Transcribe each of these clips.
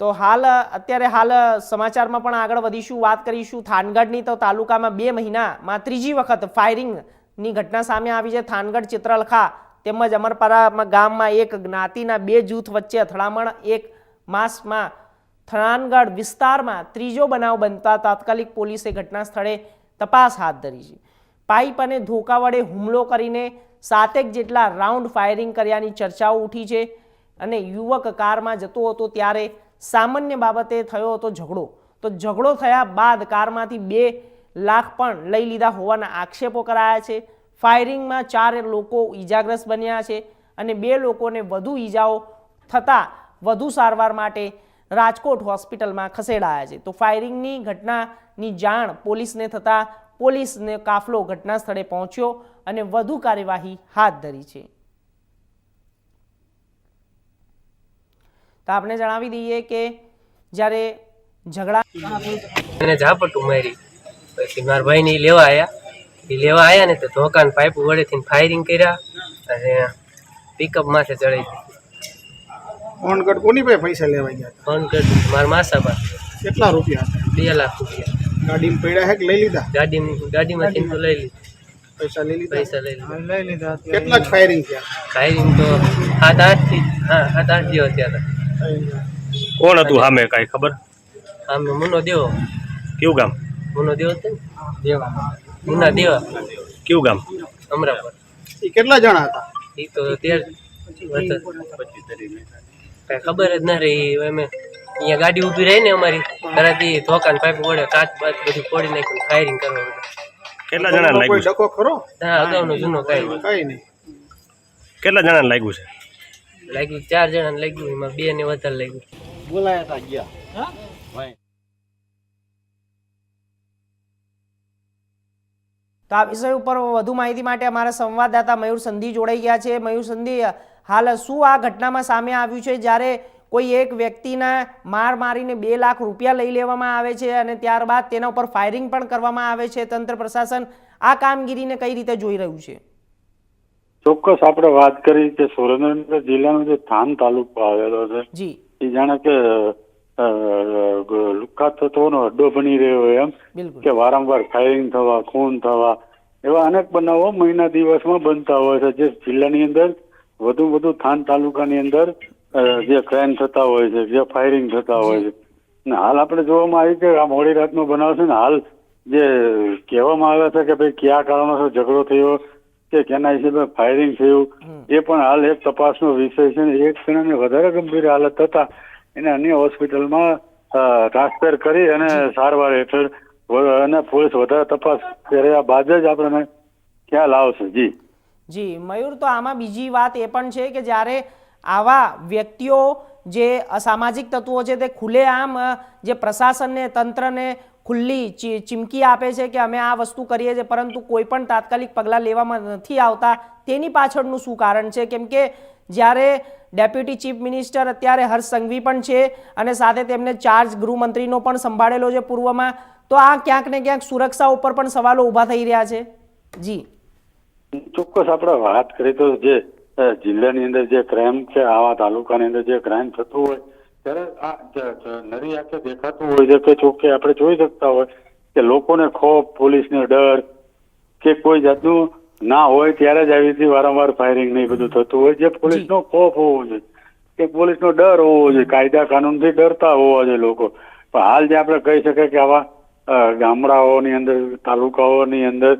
તો હાલ, અત્યારે હાલ સમાચારમાં પણ આગળ વધીશું, વાત કરીશું. થાનગઢની તો તાલુકામાં બે મહિનામાં ત્રીજી વખત ફાયરિંગની ઘટના સામે આવી છે. થાનગઢ ચિત્રલખા તેમજ અમરપરામાં ગામમાં એક જ્ઞાતિના બે જૂથ વચ્ચે અથડામણ, એક માસમાં થાનગઢ વિસ્તારમાં ત્રીજો બનાવ બનતા તાત્કાલિક પોલીસે ઘટના સ્થળે તપાસ હાથ ધરી છે. પાઇપ અને ધોકા વડે હુમલો કરીને સાતેક જેટલા રાઉન્ડ ફાયરિંગ કર્યાની ચર્ચાઓ ઉઠી છે અને યુવક કારમાં જતો હતો ત્યારે સામાન્ય બાબતે થયો હતો ઝઘડો. તો ઝઘડો થયા બાદ કારમાંથી બે લાખ પણ લઈ લીધા હોવાના આક્ષેપો કરાયા છે. ફાયરિંગમાં ચાર લોકો ઈજાગ્રસ્ત બન્યા છે અને બે લોકોને વધુ ઈજાઓ થતાં વધુ સારવાર માટે રાજકોટ હોસ્પિટલમાં ખસેડાયા છે. તો ફાયરિંગની ઘટનાની જાણ પોલીસને થતાં પોલીસને કાફલો ઘટના સ્થળે પહોંચ્યો અને વધુ કાર્યવાહી હાથ ધરી છે. તો આપણે જણાવી દઈએ કે જ્યારે ઝઘડા એને ઝાપટું મારી. પછી મારા ભાઈને ઈ લેવા આયા. એ લેવા આયા ને તો ધોકાન પાઇપ વડેથી ફાયરિંગ કર્યા અને પિકઅપ માથે ચડાવી દીધી. ફોન કર કોની પાસે પૈસા લેવા ગયા? હતા? ફોન કરી મારા માસા પાસે કેટલા રૂપિયા હતા? બે લાખ રૂપિયા. ગાડીમાં પડ્યા હે કે લઈ લીધા? ગાડી ગાડીમાંથી તો લઈ લીધી. પૈસા લઈ લીધા? પૈસા લઈ લીધા. કેટલા ફાયરિંગ થયા? ફાયરિંગ તો સાત આઠથી હા સાત આઠ દિવસ થયા હતા. કોણ હતું સામે કાંઈ ખબર? આમ મુનો દેવો. કયું ગામ? મુનો દેવો છે દેવા. મુના દેવા. કયું ગામ? અમરાપર. એ કેટલા જણા હતા? એ તો તેર કાંઈ ખબર જ ના રહી. અમે અહીંયા ગાડી ઊભી રહી ને અમારી. ઘરેથી ધોકાન પાઇપ વડે કાચ બાચ બધું ફોડી નાખ્યું ફાયરિંગ કરવા. કેટલા જણા લાગ્યું ડકો ખરો? હા અગાઉનો જૂનો કાંઈ. કઈ નહીં. કેટલા જણા લાગ્યું છે? લાગ્યું ચાર જણા લાગ્યું એમાં બે ને વધારે લાગ્યું. તો આ વિષય ઉપર વધુ માહિતી માટે અમારા સંવાદદાતા મયુર સંધી જોડાઈ ગયા છે. મયુર સંધી હાલ શું આ ઘટનામાં સામે આવ્યું છે? જ્યારે કોઈ એક વ્યક્તિના માર મારીને બે લાખ રૂપિયા લઈ લેવામાં આવે છે અને ત્યારબાદ તેના ઉપર ફાયરિંગ પણ કરવામાં આવે છે. તંત્ર પ્રશાસન આ કામગીરીને કઈ રીતે જોઈ રહ્યું છે? ચોક્કસ આપણે વાત કરી કે સુરેન્દ્રનગર જિલ્લાનો જે થાન તાલુકો આવેલો છે એ જાણે કે લુકા તત્વોનો અડ્ડો બની રહ્યો એમ કે વારંવાર ફાયરિંગ થવા ખૂન થવા એવા અનેક બનાવો મહિના દિવસમાં બનતા હોય છે જે જિલ્લાની અંદર વધુ વધુ થાન તાલુકાની અંદર જે ક્રાઇમ થતા હોય છે જે ફાયરિંગ થતા હોય છે. ને હાલ આપણે જોવામાં આવી કે આ મોડી રાતનો બનાવ છે ને હાલ જે કહેવામાં આવે છે કે ભાઈ કયા કારણોસર ઝઘડો થયો કે કેના હિસાબે ફાયરિંગ થયું? એ પણ હાલ એક તપાસનો વિષય છે ને એક જણાને વધારે ગંભીર હાલત હતા. એને અન્ય હોસ્પિટલમાં ટ્રાન્સફર કરી અને સારવાર હેઠળ અને પોલીસ વધારે તપાસ કર્યા બાદ જ આપણને ખ્યાલ આવશે. જી. જી મયુર તો આમાં બીજી વાત એ પણ છે કે જ્યારે આવા વ્યક્તિઓ જે અસામાજિક તત્વો છે તે ખુલ્લેઆમ જે પ્રશાસનને તંત્રને ખુલ્લી ચીમકી આપે છે કે અમે આ વસ્તુ કરીએ છીએ, પરંતુ કોઈ પણ તાત્કાલિક પગલાં લેવામાં નથી આવતા. તેની પાછળનું શું કારણ છે? કેમ કે જ્યારે ડેપ્યુટી ચીફ મિનિસ્ટર અત્યારે હર્ષ સંઘવી પણ છે અને સાથે તેમને ચાર્જ ગૃહમંત્રીનો પણ સંભાળેલો છે પૂર્વમાં, તો આ ક્યાંક ને ક્યાંક સુરક્ષા ઉપર પણ સવાલો ઊભા થઈ રહ્યા છે. જી. ચોક્કસ આપણે વાત કરીએ તો જે જિલ્લાની અંદર જે ક્રાઇમ છે, આવા તાલુકાની અંદર જે ક્રાઇમ થતું હોય ત્યારે નરી આંખે દેખાતું હોય છે કે ચોખ્ખે આપણે જોઈ શકતા હોય કે લોકોને ખોફ પોલીસને ડર કે કોઈ જાતનું ના હોય ત્યારે જ આવી રીતે વારંવાર ફાયરિંગ ને બધું થતું હોય. જે પોલીસનો ખોફ હોવો જોઈએ કે પોલીસનો ડર હોવો જોઈએ કાયદા કાનૂનથી ડરતા હોવા જોઈએ લોકો. પણ હાલ જે આપણે કહી શકાય કે આવા ગામડાઓની અંદર તાલુકાઓની અંદર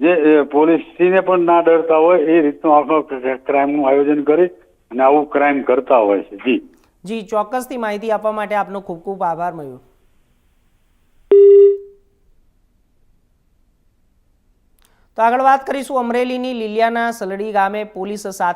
જે પોલીસને પણ ના ડરતા હોય એ રીતનું આખો ક્રાઇમનું આયોજન કરી અને આવું ક્રાઇમ કરતા હોય છે. જી. જી, ચોક્કસથી માહિતી આપવા માટે આપનો ખૂબ ખૂબ આભાર મળ્યો તો આગળ વાત કરીશું અમરેલીની લીલિયાના સલડી ગામે પોલીસ સાથે